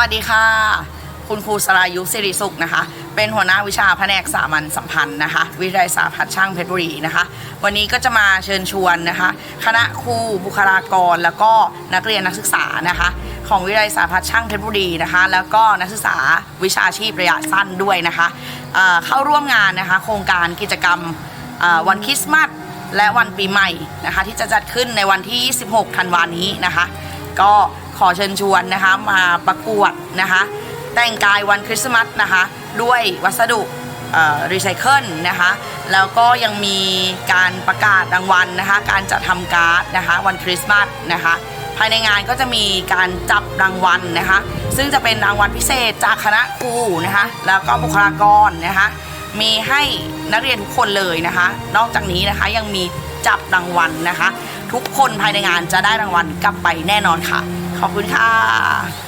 วัสดีค่ะ คุณครูสรายุสิริสุขนะคะ เป็นหัวหน้าวิชาแผนกสามัญสัมพันธ์นะคะ วิทยาลัยสาพัฒช่างเพชรบุรีนะคะ วันนี้ก็จะมาเชิญชวนนะคะ คณะครูบุคลากร แล้วก็นักเรียนนักศึกษานะคะ ของวิทยาลัยสาพัฒช่างเพชรบุรีนะคะ แล้วก็นักศึกษาวิชาชีพระยะสั้นด้วยนะคะเเข้าร่วมงานนะคะ โครงการกิจกรรมวันคริสต์มาสและวันปีใหม่นะคะ ที่จะจัดขึ้นในวันที่26ธันวานี้นะคะ ก็ ขอเชิญชวนนะคะมาประกวดนะคะ แต่งกายวันคริสต์มาสนะคะ ด้วยวัสดุรีไซเคิลนะคะ แล้วก็ยังมีการประกาศรางวัลนะคะ การจัดทำการ์ดนะคะวันคริสต์มาสนะคะ ภายในงานก็จะมีการจับรางวัลนะคะ ซึ่งจะเป็นรางวัลพิเศษจากคณะครูนะคะ แล้วก็บุคลากรนะคะ มีให้นักเรียนทุกคนเลยนะคะ นอกจากนี้นะคะยังมีจับรางวัลนะคะ ทุกคนภายในงานจะได้รางวัลกลับไปแน่นอนค่ะ ขอบคุณค่ะ